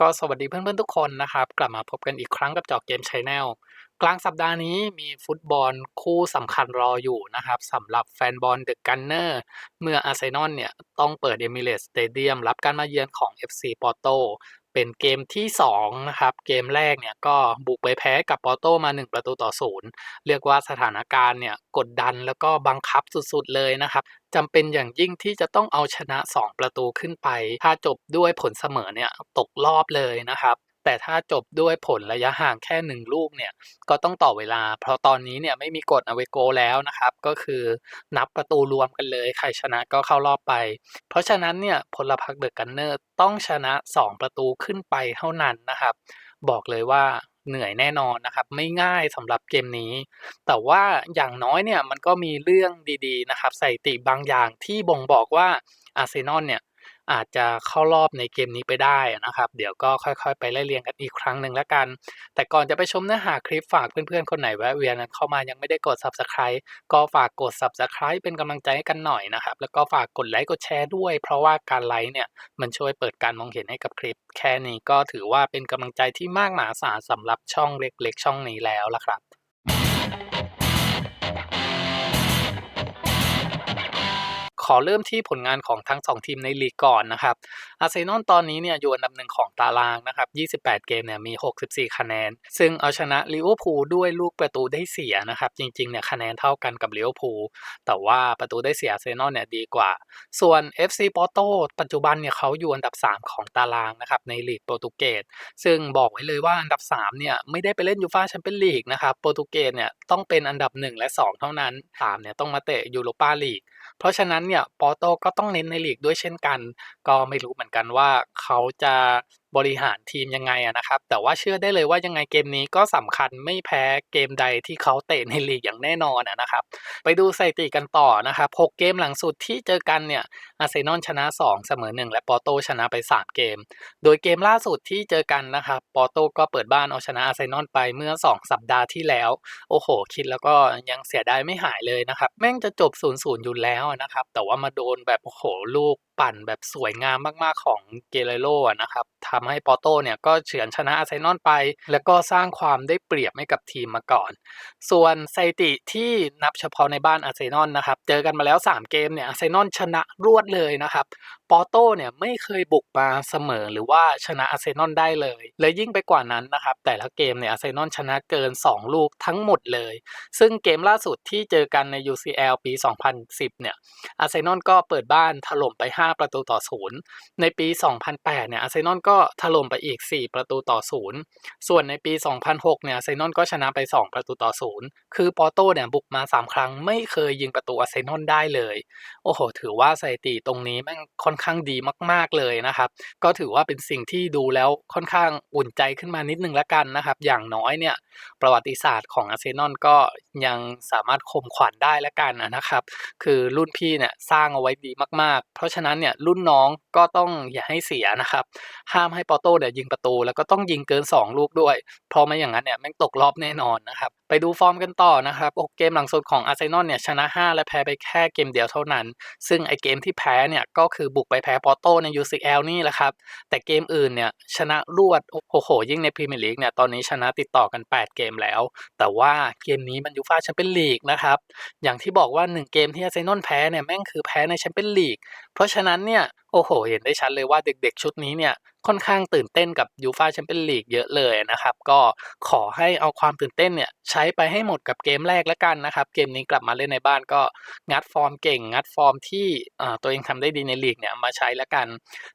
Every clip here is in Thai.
ก็สวัสดีเพื่อนๆทุกคนนะครับ กลับมาพบกันอีกครั้งกับจอกเกมชแนลกลางสัปดาห์นี้มีฟุตบอลคู่สำคัญรออยู่นะครับสำหรับแฟนบอลเดอะกันเนอร์เมื่ออาร์เซนอลเนี่ย ต้องเปิดเอมิเรตสเตเดียมรับการมาเยือนของ FC ปอร์โต เป็นเกมที่ 2 นะครับ เกมแรกเนี่ยก็บุกไปแพ้กับปอโตมา 1 ประตูต่อศูนย์เรียกว่าสถานการณ์เนี่ยกดดันแล้วก็บังคับสุดๆเลยนะครับจำเป็นอย่างยิ่งที่จะต้องเอาชนะ 2 ประตูขึ้นไป ถ้าจบด้วยผลเสมอเนี่ยตกรอบเลยนะครับ แต่ถ้าจบด้วยผลระยะห่างแค่1ลูกเนี่ยก็ต้องต่อเวลา เพราะตอนนี้เนี่ยไม่มีกฎอเวโกแล้วนะครับ ก็คือนับประตูรวมกันเลย ใครชนะก็เข้ารอบไป เพราะฉะนั้นเนี่ยพลพรรคเดอะกันเนอร์ต้องชนะ 2 ประตูขึ้นไปเท่านั้นนะครับ บอกเลยว่าเหนื่อยแน่นอนนะครับ ไม่ง่ายสำหรับเกมนี้ แต่ว่าอย่างน้อยเนี่ยมันก็มีเรื่องดีๆนะครับสถิติบางอย่างที่บ่งบอกว่าอาร์เซนอลเนี่ย อาจจะเข้ารอบในเกมนี้ไปได้นะครับ เดี๋ยวก็ค่อยๆ ไปไล่เรียงกันอีกครั้งหนึ่งแล้วกัน แต่ก่อนจะไปชมเนื้อหาคลิปฝากเพื่อนๆ คนไหนแวะเวียนเข้ามายังไม่ได้กด Subscribe ก็ฝากกด Subscribe เป็นกำลังใจให้กันหน่อยนะครับ แล้วก็ฝากกดไลค์กดแชร์ด้วย เพราะว่าการไลค์เนี่ยมันช่วยเปิดการมองเห็นให้กับคลิป แค่นี้ก็ถือว่าเป็นกำลังใจที่มากมหาศาลสำหรับช่องเล็กๆ ช่องนี้แล้วล่ะครับ ขอเริ่มที่ผลงานของทั้ง 2 ทีมในลีกก่อนนะครับอาร์เซนอลตอนนี้เนี่ยอยู่อันดับหนึ่งของตารางนะครับ 28 เกมเนี่ยมี 64 คะแนน ซึ่งเอาชนะลิเวอร์พูลด้วยลูกประตูได้เสียนะครับ จริงๆเนี่ยคะแนนเท่ากันกับลิเวอร์พูลแต่ว่าประตูได้เสียอาร์เซนอลเนี่ยดีกว่า ส่วน FC Porto ปัจจุบันเนี่ยเขาอยู่อันดับ 3 ของตารางนะครับในลีกโปรตุเกสซึ่งบอกไว้เลยว่าอันดับ3เนี่ยไม่ได้ไปเล่นยูฟ่าแชมเปี้ยนลีกนะครับโปรตุเกสเนี่ยต้องเป็นอันดับ 1 และ 2 เท่านั้น3เนี่ยต้องมาเตะยูโรปาลีก เพราะฉะนั้นเนี่ยปอโตก็ต้องเน้นในลีกด้วยเช่นกัน ก็ไม่รู้เหมือนกันว่าเขาจะ บริหารทีมยังไงอะนะครับ แต่ว่าเชื่อได้เลยว่ายังไงเกมนี้ก็สำคัญไม่แพ้เกมใดที่เขาเตะในลีกอย่างแน่นอนอะนะครับ ไปดูสถิติกันต่อนะครับ 6 เกมหลังสุดที่เจอกันเนี่ยอาร์เซนอลชนะ 2 เสมอ 1 และปอร์โตชนะไป 3 เกม โดยเกมล่าสุดที่เจอกันนะครับปอร์โตก็เปิดบ้านเอาชนะอาร์เซนอลไปเมื่อ 2 สัปดาห์ที่แล้ว โอ้โห คิดแล้วก็ยังเสียดายไม่หายเลยนะครับ แม่งจะจบ 0-0 อยู่แล้วนะครับ แต่ว่ามาโดนแบบโอ้โหลูก ปั่นแบบสวยงามมากๆของเกเรโรนะครับทำให้ปอโตเนี่ยก็เฉือนชนะอาร์เซนอลไป แล้วก็สร้างความได้เปรียบให้กับทีมมาก่อน ส่วนสถิติที่นับเฉพาะในบ้านอาร์เซนอลนะครับเจอกันมาแล้ว 3 เกมเนี่ยอาร์เซนอลชนะรวดเลยนะครับปอโตเนี่ยไม่เคยบุกมาเสมอหรือว่าชนะอาร์เซนอลได้เลย และยิ่งไปกว่านั้นนะครับแต่ละเกมเนี่ยอาร์เซนอลชนะเกิน 2 ลูกทั้งหมดเลย ซึ่งเกมล่าสุดที่เจอกันใน UCL ปี 2010เนี่ยอาร์เซนอลก็เปิดบ้านถล่มไป5ประตูต่อศูนย์ในปี 2008 เนี่ยอาร์เซนอลก็ถล่มไปอีก 4 ประตูต่อศูนย์ส่วนในปี 2006 เนี่ยอาร์เซนอลก็ชนะไป 2 ประตูต่อศูนย์คือปอร์โตเนี่ยบุกมา 3 ครั้งไม่เคยยิงประตูอาร์เซนอลได้เลย โอ้โห ถือว่าสถิติตรงนี้แม่งค่อนข้างดีมาก ๆเลยนะครับ ก็ถือว่าเป็นสิ่งที่ดูแล้วค่อนข้างอุ่นใจขึ้นมานิดนึงละกันนะครับ อย่างน้อยเนี่ยประวัติศาสตร์ของอาร์เซนอลก็ยังสามารถข่มขวัญได้ละกันนะครับ คือรุ่นพี่เนี่ยสร้างเอาไว้ดีมาก ๆ เพราะฉะนั้นเนี่ยรุ่นน้องก็ต้องอย่าให้เสียนะครับ ห้ามให้ปอโต้เนี่ยยิงประตู แล้วก็ต้องยิงเกิน 2 ลูกด้วย เพราะไม่อย่างนั้นเนี่ยแม่งตกรอบแน่นอนนะครับไปดูฟอร์มกันต่อนะครับโอเกมหลังสุดของอาร์เซนอลเนี่ยชนะ 5 และแพ้ไปแค่เกมเดียวเท่านั้น ซึ่งไอเกมที่แพ้เนี่ยก็คือบุกไปแพ้ปอโต้ใน UCL นี่แหละครับ แต่เกมอื่นเนี่ยชนะรวด โอ้โห ยิ่งในพรีเมียร์ลีกเนี่ยตอนนี้ชนะติดต่อกัน 8 เกมแล้ว แต่ว่าเกมนี้มันยูฟ่าแชมเปี้ยนลีกนะครับ อย่างที่บอกว่า 1 เกมที่อาร์เซนอลแพ้เนี่ยแม่งคือแพ้ในแชมเปี้ยนลีก เพราะฉะนั้นเนี่ยโอ้โห เห็นได้ชัดเลยว่าเด็กๆชุดนี้เนี่ยค่อนข้างตื่นเต้นกับยูฟ่าแชมเปี้ยนลีกเยอะเลยนะครับ ก็ขอให้เอาความตื่นเต้นเนี่ยใช้ไปให้หมดกับเกมแรกแล้วกันนะครับ เกมนี้กลับมาเล่นในบ้านก็งัดฟอร์มเก่ง งัดฟอร์มที่ตัวเองทำได้ดีในลีกเนี่ยมาใช้แล้วกัน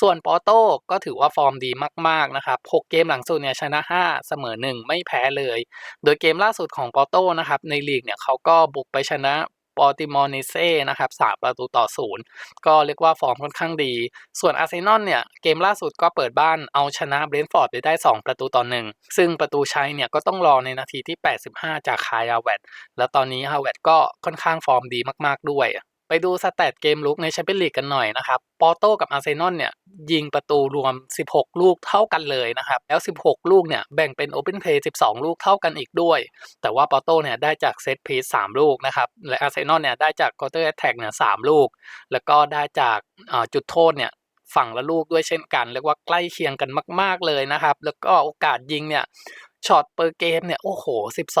ส่วนปอโต้ก็ถือว่าฟอร์มดีมากๆนะครับ 6 เกมหลังสุดเนี่ยชนะ 5 เสมอ 1 ไม่แพ้เลย โดยเกมล่าสุดของปอโต้นะครับในลีกเนี่ยเขาก็บุกไปชนะ ปอติมอร์เนเซ่นะครับ3ประตูต่อศูนย์ก็เรียกว่าฟอร์มค่อนข้างดี ส่วนอาร์เซนอลเนี่ย เกมล่าสุดก็เปิดบ้านเอาชนะเบรนท์ฟอร์ดไปได้ 2 ประตูต่อหนึ่งซึ่งประตูชัยเนี่ย ก็ต้องรอในนาทีที่ 85 จากคายอาเวตแล้วตอนนี้ฮาเวตก็ค่อนข้างฟอร์มดีมาก ๆ ด้วย ไปดูสแตทเกมลุกในแชมเปี้ยนลีกกันหน่อยนะครับ ปอโต้กับอาร์เซนอลเนี่ยยิงประตูรวม 16 ลูกเท่ากันเลยนะครับ แล้ว 16 ลูกเนี่ยแบ่งเป็นโอเ n นเพย์12 ลูกเท่ากันอีกด้วย แต่ว่าปอโต้เนี่ยได้จากเซตพีซ3ลูกนะครับ และอาร์เซนอลเนี่ยได้จากกอเตอร์แอตแทกเนี่ย3ลูก แล้วก็ได้จากจุดโทษเนี่ยฝั่งละลูกด้วยเช่นกัน เรียกว่าใกล้เคียงกันมาก ๆเลยนะครับ แล้วก็โอกาสยิงเนี่ย ช็อตเปอร์เกมเนี่ยโอ้โห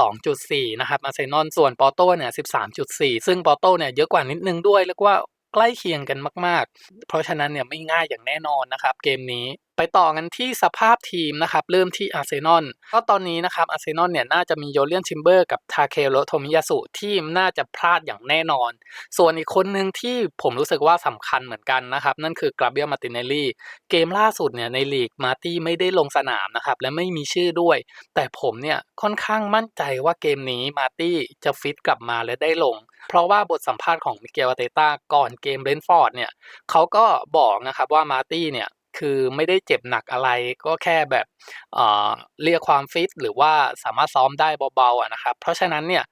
12.4 นะครับอาร์เซนอลส่วนปอโต้เนี่ย 13.4 ซึ่งปอโต้เนี่ยเยอะกว่านิดนึงด้วยเรียกว่าใกล้เคียงกันมาก ๆ เพราะฉะนั้นเนี่ยไม่ง่ายอย่างแน่นอนนะครับเกมนี้ไปต่อกันที่สภาพทีมนะครับ เริ่มที่อาร์เซนอลก็ตอนนี้นะครับอาร์เซนอลเนี่ยน่าจะมีโยเลียนชิมเบอร์กับทาเคโรโทมิยาสุที่น่าจะพลาดอย่างแน่นอน ส่วนอีกคนหนึ่งที่ผมรู้สึกว่าสำคัญเหมือนกันนะครับ นั่นคือกราเบียมาติเนลลี่ เกมล่าสุดเนี่ยในลีกมาตี้ไม่ได้ลงสนามนะครับ และไม่มีชื่อด้วย แต่ผมเนี่ยค่อนข้างมั่นใจว่าเกมนี้มาตี้จะฟิตกลับมาและได้ลง เพราะว่าบทสัมภาษณ์ของมิเกลอาเตต้าก่อนเกมเบรนฟอร์ดเนี่ยเขาก็บอกนะครับว่ามาตี้เนี่ย คือไม่ได้เจ็บหนักอะไร ก็แค่แบบเเรียกความฟิตหรือว่าสามารถซ้อมได้เบาๆนะครับ เพราะฉะนั้นเนี่ย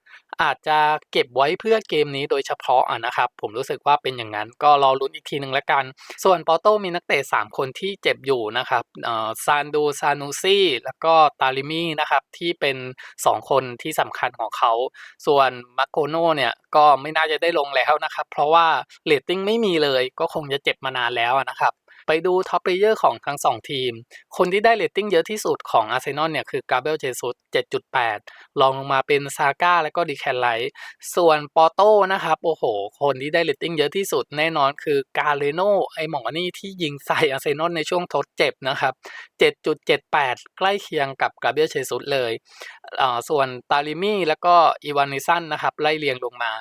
อาจจะเก็บไว้เพื่อเกมนี้โดยเฉพาะนะครับ ผมรู้สึกว่าเป็นอย่างนั้น ก็รอลุ้นอีกทีหนึ่งแล้วกัน ส่วนปอโต้มีนักเตะ3 คนที่เจ็บอยู่นะครับซานดูซานูซี่แล้วก็ตาลิมี่นะครับที่เป็น 2 คนที่สำคัญของเขา ส่วนมาโกโน่เนี่ยก็ไม่น่าจะได้ลงแล้วนะครับ เพราะว่าเรตติ้งไม่มีเลยก็คงจะเจ็บมานานแล้วนะครับ ไปดูท็อปเพลเยอร์ของทั้ง 2 ทีม คนที่ได้เรตติ้งเยอะที่สุดของอาร์เซนอลเนี่ยคือกาเบลเจซุส7.8 รองลงมาเป็นซาก้าและก็ดีแคนไลท์ส่วนปอโต้นะครับ โอ้โห คนที่ได้เรตติ้งเยอะที่สุดแน่นอนคือกาเลโนไอหมอนี่ที่ยิงใส่อาร์เซนอลในช่วงทดเจ็บนะครับ 7.78 ใกล้เคียงกับกาเบรียลเชซุสเลยอ่าส่วนตาลิมี่แล้วก็อีวานนิสันนะครับไล่เรียงลงมา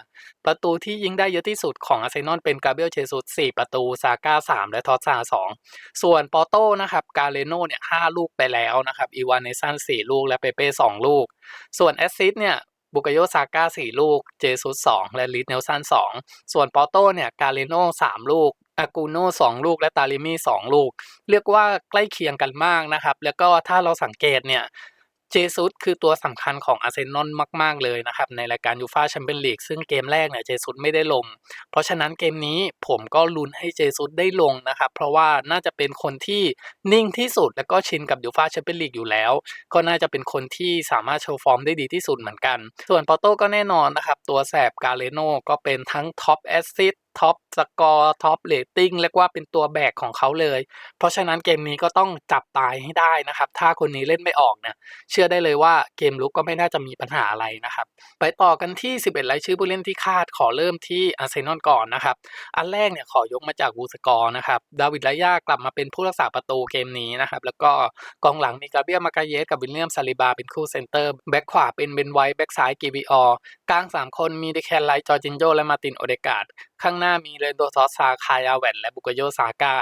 ประตูที่ยิงได้เยอะที่สุดของอาร์เซนอลเป็นกาเบรียลเชซุส4ประตู ซาก้า 3 และทอสซา2 ส่วนปอโต้นะครับกาเลโนเนี่ย5ลูกไปแล้วนะครับอีวานเนซัน4ลูกและเปเป้2ลูก ส่วนแอสซิสเนี่ยบุกโยซาก้าสี่ลูก เจซุสสองและลิทเนลสันสองส่วนปอโต้เนี่ยกาเลโนสามลูกอากูโนสองลูกและตาลิมี่สองลูก เรียกว่าใกล้เคียงกันมากนะครับ แล้วก็ถ้าเราสังเกตเนี่ย เจซุสคือตัวสำคัญของอาร์เซนอลมาก ๆ เลยนะครับ ในรายการยูฟาแชมเปี้ยนลีกซึ่งเกมแรกเนี่ยเจซุสไม่ได้ลง เพราะฉะนั้นเกมนี้ผมก็ลุ้นให้เจซุสได้ลงนะครับ เพราะว่าน่าจะเป็นคนที่นิ่งที่สุด แล้วก็ชินกับยูฟาแชมเปี้ยนลีกอยู่แล้ว ก็น่าจะเป็นคนที่สามารถโชว์ฟอร์มได้ดีที่สุดเหมือนกัน ส่วนปอโต้ก็แน่นอนนะครับ ตัวแสบกาเลโนก็เป็นทั้งท็อปแอสซิสท็อปสกอร์ท็อปเรตติ้งเรียกว่าเป็นตัวแบกของเขาเลย เพราะฉะนั้นเกมนี้ก็ต้องจับตายให้ได้นะครับ ถ้าคนนี้เล่นไม่ออกเนี่ยเชื่อได้เลยว่าเกมลุกก็ไม่น่าจะมีปัญหาอะไรนะครับ ไปต่อกันที่ 11รายชื่อผู้เล่นที่คาดขอเริ่มที่อาร์เซนอลก่อนนะครับ อันแรกเนี่ยขอยกมาจากวูสกอร์นะครับดาวิดลายากลับมาเป็นผู้รักษาประตูเกมนี้นะครับแล้วก็กองหลังมีกาเบียลมากาเยสกับวิลเลียมซาลิบาเป็นคู่เซนเตอร์แบ็คขวาเป็นเบนไวท์แบ็คซ้ายกีวีออกลาง 3 คนมีเดแคนไลท์จอร์จินโยและมาตินโอเดกาด ข้างหน้ามีเรนโดซอสซาคายาแวนและบุกโยซาก้า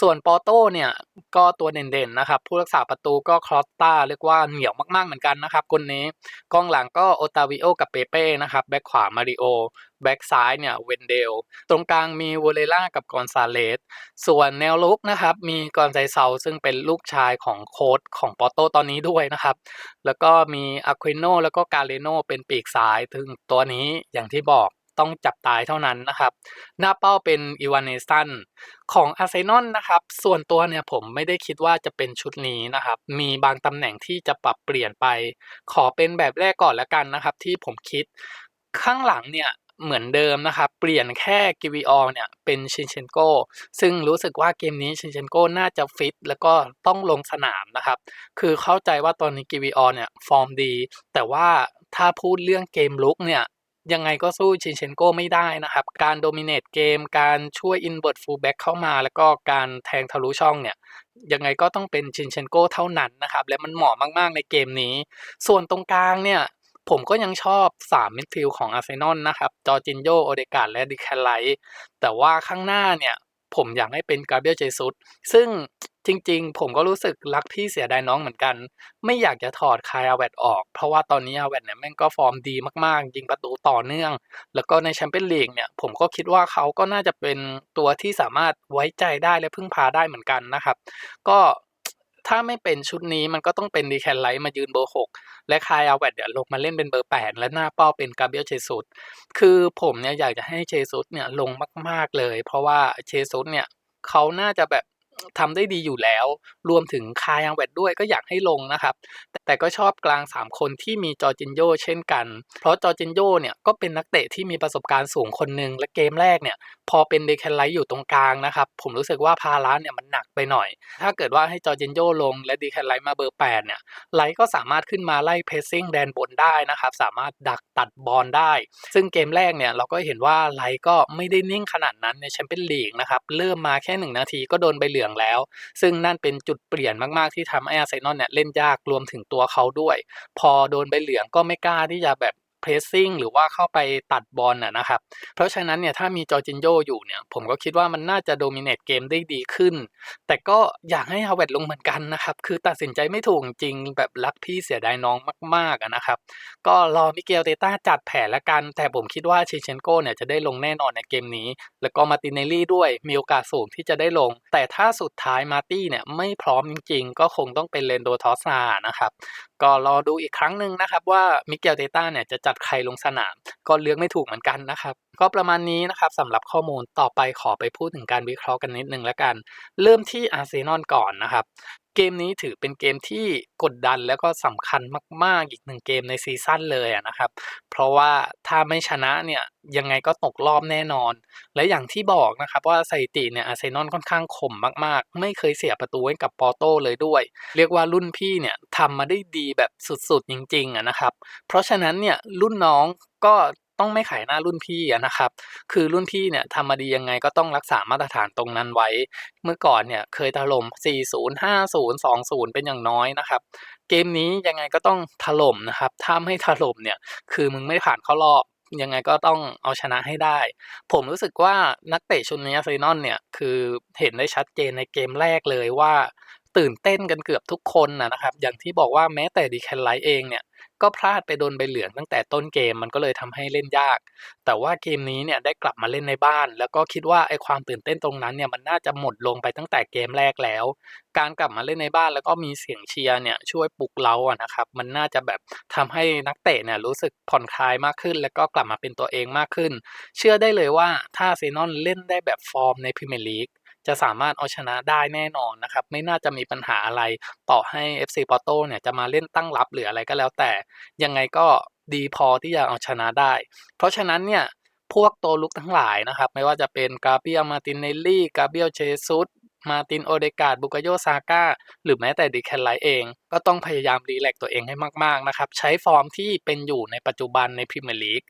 ส่วนปอโต้เนี่ยก็ตัวเด่นๆนะครับ ผู้รักษาประตูก็คลอสตาเรียกว่าเหนียวมากๆเหมือนกันนะครับคนนี้กองหลังก็โอตาวิโอกับเปเป้นะครับแบ็คขวามาริโอแบ็คซ้ายเนี่ยเวนเดล ตรงกลางมีวอเลล่ากับกอนซาเลส ส่วนแนวลุกนะครับ มีกอนไซเซาซึ่งเป็นลูกชายของโค้ชของปอโต้ตอนนี้ด้วยนะครับ แล้วก็มีอะควิโนแล้วก็กาเลโนเป็นปีกซ้ายถึงตัวนี้อย่างที่บอก ต้องจับตายเท่านั้นนะครับ หน้าเป้าเป็นอีวานเนสันของอาร์เซนอลนะครับ ส่วนตัวเนี่ยผมไม่ได้คิดว่าจะเป็นชุดนี้นะครับ มีบางตำแหน่งที่จะปรับเปลี่ยนไป ขอเป็นแบบแรกก่อนแล้วกันนะครับ ที่ผมคิดข้างหลังเนี่ยเหมือนเดิมนะครับ เปลี่ยนแค่กิวิออเนี่ยเป็นชินเชนโกซึ่งรู้สึกว่าเกมนี้ชินเชนโกน่าจะฟิตแล้วก็ต้องลงสนามนะครับ คือเข้าใจว่าตอนนี้กิวิออเนี่ยฟอร์มดี แต่ว่าถ้าพูดเรื่องเกมลุกเนี่ย ยังไงก็สู้ชินเชนโกไม่ได้นะครับ การโดมิเนตเกม การช่วยอินเวอร์ตฟูลแบ็กเข้ามา แล้วก็การแทงทะลุช่องเนี่ย ยังไงก็ต้องเป็นชินเชนโกเท่านั้นนะครับ และมันเหมาะมากๆในเกมนี้ ส่วนตรงกลางเนี่ยผมก็ยังชอบ 3 มิดฟิลด์ของอาร์เซนอลนะครับ จอจินโยโอเดกาดและดิแคลไลแต่ว่าข้างหน้าเนี่ย ผมอยากให้เป็นกาเบรียลเจซุสซึ่งจริง ๆ ผมก็รู้สึกรักพี่เสียดายน้องเหมือนกัน ไม่อยากจะถอดคายอาแวตออก เพราะว่าตอนนี้อาแวตเนี่ยแม่งก็ฟอร์มดีมากๆ ยิงประตูต่อเนื่อง แล้วก็ในแชมเปี้ยนลีกเนี่ยผมก็คิดว่าเขาก็น่าจะเป็นตัวที่สามารถไว้ใจได้และพึ่งพาได้เหมือนกันนะครับ ก็ ถ้าไม่เป็นชุดนี้มันก็ต้องเป็นดีแคนไลท์มายืนเบอร์หกและคายอาแวดเดี๋ยวลงมาเล่นเป็นเบอร์แปดและหน้าเป้าเป็นกาเบรียลเชซุสคือผมเนี่ยอยากจะให้เชซุสเนี่ยลงมาก ๆเลย เพราะว่าเชซุสเนี่ยเขาน่าจะแบบ ทำได้ดีอยู่แล้ว รวมถึงคายังแวดด้วยก็อยากให้ลงนะครับ แต่ก็ชอบกลาง 3 คนที่มีจอร์จินโยเช่นกัน เพราะจอร์จินโยเนี่ยก็เป็นนักเตะที่มีประสบการณ์สูงคนหนึ่งและเกมแรกเนี่ยพอเป็นเดคันไลท์อยู่ตรงกลางนะครับ ผมรู้สึกว่าภาระเนี่ยมันหนักไปหน่อย ถ้าเกิดว่าให้จอร์เจนโยลงและเดคันไลท์มาเบอร์8เนี่ยไลท์ก็สามารถขึ้นมาไล่เพสซิ่งแดนบนได้นะครับสามารถดักตัดบอลได้ ซึ่งเกมแรกเนี่ยเราก็เห็นว่าไลท์ก็ไม่ได้นิ่งขนาดนั้นในแชมเปี้ยนลีกนะครับเริ่มมาแค่ 1 นาทีก็โดนใบเหลืองแล้ว ซึ่งนั่นเป็นจุดเปลี่ยนมากๆที่ทำให้อาร์เซนอลเนี่ยเล่นยากรวมถึงตัวเขาด้วย พอโดนใบเหลืองก็ไม่กล้าที่จะแบบ เพรสซิ่งหรือว่าเข้าไปตัดบอลน่ะนะครับ เพราะฉะนั้นเนี่ยถ้ามีจอร์จินโยอยู่เนี่ย ผมก็คิดว่ามันน่าจะโดมิเนตเกมได้ดีขึ้น แต่ก็อยากให้ฮาวเวิร์ดลงเหมือนกันนะครับ คือตัดสินใจไม่ถูกจริงแบบรักพี่เสียดายน้องมากๆนะครับ ก็รอมิเกลเตต้าจัดแผนละกัน แต่ผมคิดว่าเชเชนโกเนี่ยจะได้ลงแน่นอนในเกมนี้ แล้วก็มาตินเนลลี่ด้วยมีโอกาสสูงที่จะได้ลง แต่ถ้าสุดท้ายมาตี้เนี่ยไม่พร้อมจริงๆ ก็คงต้องเป็นเลนโดทอสซานะครับ ก็รอดูอีกครั้งหนึ่งนะครับว่ามิเกลเตต้าเนี่ยจะจัดใครลงสนาม ก็เลือกไม่ถูกเหมือนกันนะครับ ก็ประมาณนี้นะครับสำหรับข้อมูลต่อไปขอไปพูดถึงการวิเคราะห์กันนิดนึงแล้วกัน เริ่มที่อาร์เซนอลก่อนนะครับ เกมนี้ถือเป็นเกมที่กดดันแล้วก็สำคัญมาก ๆ อีกหนึ่งเกมในซีซั่นเลยนะครับ เพราะว่าถ้าไม่ชนะเนี่ยยังไงก็ตกรอบแน่นอน และอย่างที่บอกนะครับว่าสถิติเนี่ยอาร์เซนอลค่อนข้างข่มมาก ๆ ไม่เคยเสียประตูให้กับปอร์โตเลยด้วย เรียกว่ารุ่นพี่เนี่ยทำมาได้ดีแบบสุด ๆ จริง ๆ นะครับ เพราะฉะนั้นเนี่ยรุ่นน้องก็ ต้องไม่ขายหน้ารุ่นพี่นะครับ คือรุ่นพี่เนี่ยทำมาดียังไงก็ต้องรักษามาตรฐานตรงนั้นไว้ เมื่อก่อนเนี่ยเคยถล่ม 40 50 20 เป็นอย่างน้อยนะครับ เกมนี้ยังไงก็ต้องถล่มนะครับ ถ้าไม่ถล่มเนี่ยคือมึงไม่ผ่านเข้ารอบยังไงก็ต้องเอาชนะให้ได้ ผมรู้สึกว่านักเตะชุดนี้อาร์เซนอลเนี่ย คือเห็นได้ชัดเจนในเกมแรกเลยว่า ตื่นเต้นกันเกือบทุกคนนะครับ อย่างที่บอกว่าแม้แต่ดีแคนไลท์เองเนี่ย ก็พลาดไปโดนใบเหลืองตั้งแต่ต้นเกมมันก็เลยทำให้เล่นยาก แต่ว่าเกมนี้เนี่ยได้กลับมาเล่นในบ้าน แล้วก็คิดว่าไอ้ความตื่นเต้นตรงนั้นเนี่ยมันน่าจะหมดลงไปตั้งแต่เกมแรกแล้ว การกลับมาเล่นในบ้านแล้วก็มีเสียงเชียร์เนี่ยช่วยปลุกเราอะนะครับ มันน่าจะแบบทำให้นักเตะเนี่ยรู้สึกผ่อนคลายมากขึ้น แล้วก็กลับมาเป็นตัวเองมากขึ้น เชื่อได้เลยว่าถ้าเซนอนเล่นได้แบบฟอร์มในพรีเมียร์ลีก จะสามารถเอาชนะได้แน่นอนนะครับ ไม่น่าจะมีปัญหาอะไรต่อให้ FC Porto เนี่ยจะมาเล่นตั้งรับหรืออะไรก็แล้วแต่ ยังไงก็ดีพอที่จะเอาชนะได้ เพราะฉะนั้นเนี่ยพวกตัวลุกทั้งหลายนะครับ ไม่ว่าจะเป็นกาเบียลมาตินเนลลี่ กาเบียลเชซุส มาตินโอเดกาดบุกโยซาก้าหรือแม้แต่ดิแคนไลเอง ก็ต้องพยายามรีแลกตัวเองให้มากๆนะครับ ใช้ฟอร์มที่เป็นอยู่ในปัจจุบันในพรีเมียร์ลีก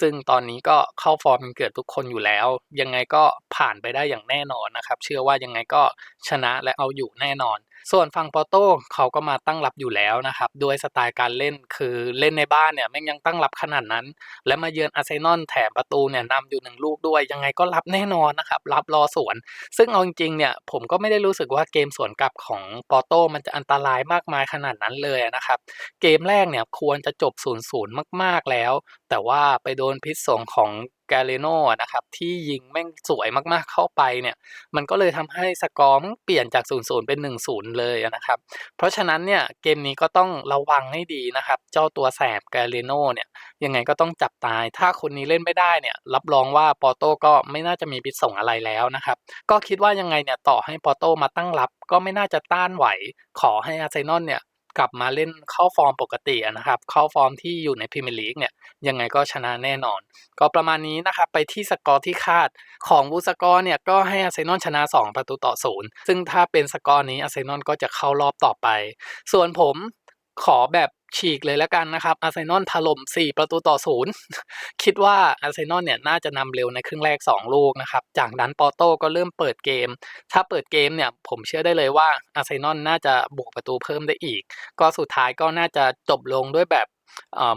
ซึ่งตอนนี้ก็เข้าฟอร์มเป็นเกิดทุกคนอยู่แล้ว ยังไงก็ผ่านไปได้อย่างแน่นอนนะครับ เชื่อว่ายังไงก็ชนะและเอาอยู่แน่นอน ส่วนฝั่งปอโต้เขาก็มาตั้งรับอยู่แล้วนะครับ ด้วยสไตล์การเล่นคือเล่นในบ้านเนี่ยแม่งยังตั้งรับขนาดนั้น และมาเยือนอาร์เซนอลแถมประตูเนี่ยนำอยู่หนึ่งลูกด้วย ยังไงก็รับแน่นอนนะครับ รับรอสวน ซึ่งเอาจริงๆเนี่ยผมก็ไม่ได้รู้สึกว่าเกมสวนกลับของปอโต้มันจะอันตรายมากมายขนาดนั้นเลยนะครับ เกมแรกเนี่ยควรจะจบ0ูนย์มาก ๆแล้ว แต่ว่าไปโดนพิษสงของ กาเลโนนะครับที่ยิงแม่งสวยมากๆเข้าไปเนี่ยมันก็เลยทำให้สกอร์เปลี่ยนจาก0ูนย์เป็น1นศูนย์เลยนะครับ เพราะฉะนั้นเนี่ยเกมนี้ก็ต้องระวังให้ดีนะครับ เจ้าตัวแสบกาเลโนเนี่ยยังไงก็ต้องจับตาย ถ้าคนนี้เล่นไม่ได้เนี่ยรับรองว่าปอโต้ก็ไม่น่าจะมีพิษส่งอะไรแล้วนะครับ ก็คิดว่ายังไงเนี่ยต่อให้ปอโต้มาตั้งรับ ก็ไม่น่าจะต้านไหว ขอให้อาร์เซนอลเนี่ย กลับมาเล่นเข้าฟอร์มปกตินะครับ เข้าฟอร์มที่อยู่ในพรีเมียร์ลีกเนี่ยยังไงก็ชนะแน่นอน ก็ประมาณนี้นะครับ ไปที่สกอร์ที่คาดของบูสกอร์เนี่ยก็ให้อาร์เซนอลชนะ 2 ประตูต่อศูนย์ซึ่งถ้าเป็นสกอร์นี้อาร์เซนอลก็จะเข้ารอบต่อไป ส่วนผมขอแบบ ฉีกเลยแล้วกันนะครับอาร์เซนอลถล่ม 4 ประตูต่อศูนย์คิดว่าอาร์เซนอลเนี่ยน่าจะนำเร็วในครึ่งแรก 2 ลูกนะครับ จากนั้นปอโต้ก็เริ่มเปิดเกม ถ้าเปิดเกมเนี่ยผมเชื่อได้เลยว่าอาร์เซนอลน่าจะบวกประตูเพิ่มได้อีก ก็สุดท้ายก็น่าจะจบลงด้วยแบบ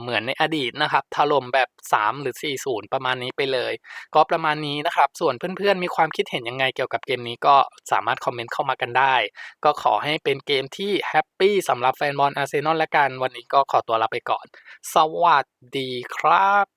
เหมือนในอดีตนะครับถล่มแบบ 3 หรือ 4 0 ประมาณนี้ไปเลย ก็ประมาณนี้นะครับ ส่วนเพื่อนๆ มีความคิดเห็นยังไงเกี่ยวกับเกมนี้ก็สามารถคอมเมนต์เข้ามากันได้ ก็ขอให้เป็นเกมที่แฮปปี้สำหรับแฟนบอลอาร์เซนอลและกัน วันนี้ก็ขอตัวลาไปก่อน สวัสดีครับ